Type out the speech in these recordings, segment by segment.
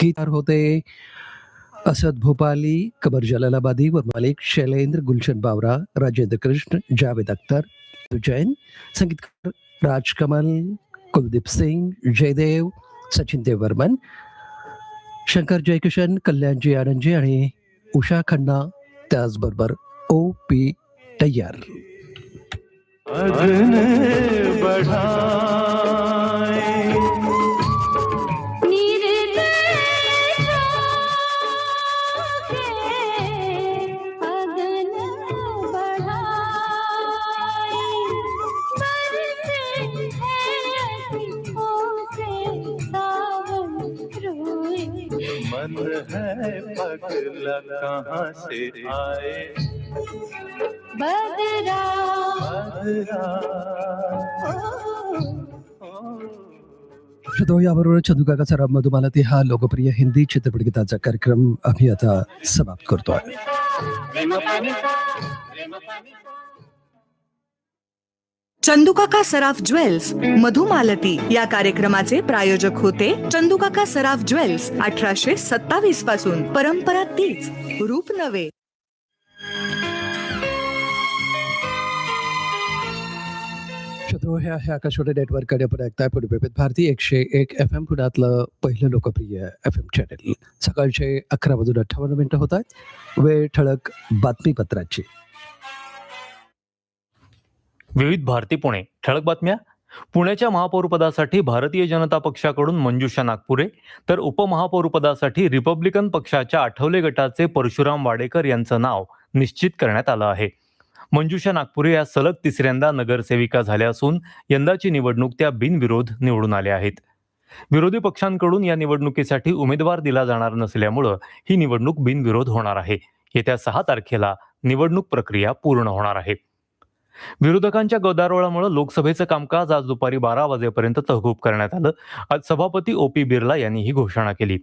Guitar होते। असद भोपाली कमर जलालाबादी व मालिक शैलेंद्र, गुलशन बावरा, राजेंद्र कृष्ण, जावेद अख्तर जैन संगीतकार राजकमल, कुलदीप सिंह, जयदेव, सचिन देव वर्मन, शंकर जयकिशन कल्याणजी आनंदजी आणि उषा खन्ना त्याचबरोबर ओ पी तय्यार मन है पगला कहाँ से आए? बदरा मधुमालती हा लोकप्रिय हिंदी चित्रपट गीताचा कार्यक्रम आम्ही आता समाप्त करतोय चंदुकाका सराफ ज्वेल्स मधुमालती या कार्यक्रमाचे प्रायोजक होते चंदुकाका सराफ ज्वेल्स अठराशे सत्तावीसपासून. परंपरा तीच रूप नवे तो हे आहे आकाशवाणी नेटवर्क आणि आपण ऐकताय पुढे विविध भारती एकशे एक एफ एम पुण्यातलं पहिलं लोकप्रिय एफ एम चॅनेल सकाळचे अकरा वाजून अठ्ठावन्न मिनिटं होत आहेत. वेळ ठळक बातमीपत्राची. विविध भारती पुणे. ठळक बातम्या. पुण्याच्या महापौरपदासाठी भारतीय जनता पक्षाकडून मंजुषा नागपुरे तर उपमहापौरपदासाठी रिपब्लिकन पक्षाच्या आठवले गटाचे परशुराम वाडेकर यांचं नाव निश्चित करण्यात आलं आहे. मंजुषा नागपुरे या सलग तिसऱ्यांदा नगरसेविका झाल्या असून यंदाची निवडणूक त्या बिनविरोध निवडून आल्या आहेत. विरोधी पक्षांकडून या निवडणुकीसाठी उमेदवार दिला जाणार नसल्यामुळं ही निवडणूक बिनविरोध होणार आहे. येत्या सहा तारखेला निवडणूक प्रक्रिया पूर्ण होणार आहे. विरोधकांच्या गदारोळामुळे लोकसभेचं कामकाज आज दुपारी बारा वाजेपर्यंत तहकूब करण्यात आलं. आज सभापती ओ पी बिर्ला यांनी ही घोषणा केली.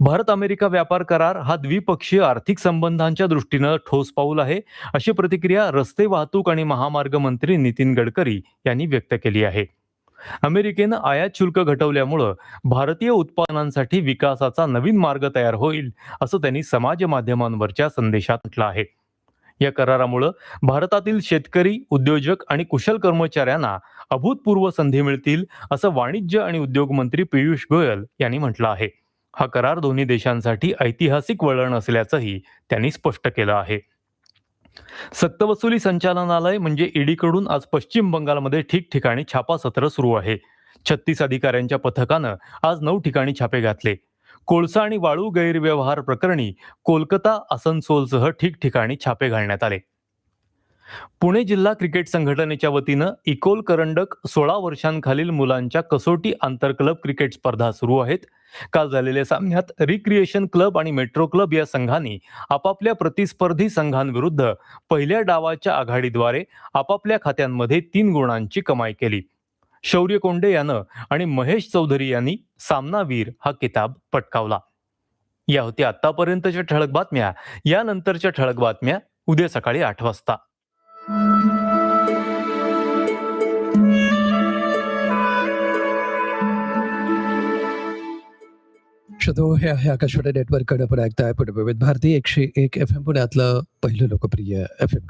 भारत अमेरिका व्यापार करार हा द्विपक्षीय आर्थिक संबंधांच्या दृष्टीनं ठोस पाऊल आहे अशी प्रतिक्रिया रस्ते वाहतूक आणि महामार्ग मंत्री नितीन गडकरी यांनी व्यक्त केली आहे. अमेरिकेनं आयात शुल्क घटवल्यामुळं भारतीय उत्पादनांसाठी विकासाचा नवीन मार्ग तयार होईल असं त्यांनी समाज माध्यमांवरच्या संदेशात म्हटलं आहे. या करारामुळं भारतातील शेतकरी उद्योजक आणि कुशल कर्मचाऱ्यांना अभूतपूर्व संधी मिळतील असं वाणिज्य आणि उद्योग मंत्री पियुष गोयल यांनी म्हटलं आहे. हा करार दोन्ही देशांसाठी ऐतिहासिक वळण असल्याचंही त्यांनी स्पष्ट केलं आहे. सक्तवसुली संचालनालय म्हणजे ईडीकडून आज पश्चिम बंगालमध्ये ठिकठिकाणी छापा सत्र सुरू आहे. छत्तीस अधिकाऱ्यांच्या पथकानं आज नऊ ठिकाणी छापे घातले. कोळसा आणि वाळू गैरव्यवहार प्रकरणी कोलकाता आसनसोलसह ठिकठिकाणी छापे घालण्यात आले. पुणे जिल्हा क्रिकेट संघटनेच्या वतीनं इकोल करंडक सोळा वर्षांखालील मुलांच्या कसोटी आंतरक्लब क्रिकेट स्पर्धा सुरू आहेत. काल झालेल्या सामन्यात रिक्रिएशन क्लब आणि मेट्रो क्लब या संघांनी आपापल्या प्रतिस्पर्धी संघांविरुद्ध पहिल्या डावाच्या आघाडीद्वारे आपापल्या खात्यांमध्ये तीन गुणांची कमाई केली. शौर्य कोंडे यानं आणि महेश चौधरी यांनी सामनावीर हा किताब पटकावला. या होत्या आतापर्यंतच्या ठळक बातम्या. यानंतरच्या ठळक बातम्या उद्या सकाळी आठ वाजता. शतो हे आहे आकाशवाणी नेटवर्क. कडे आपण ऐकताय पुणे विविध भारती एकशे एक एफ एम पुण्यातलं पहिलं लोकप्रिय एफ एम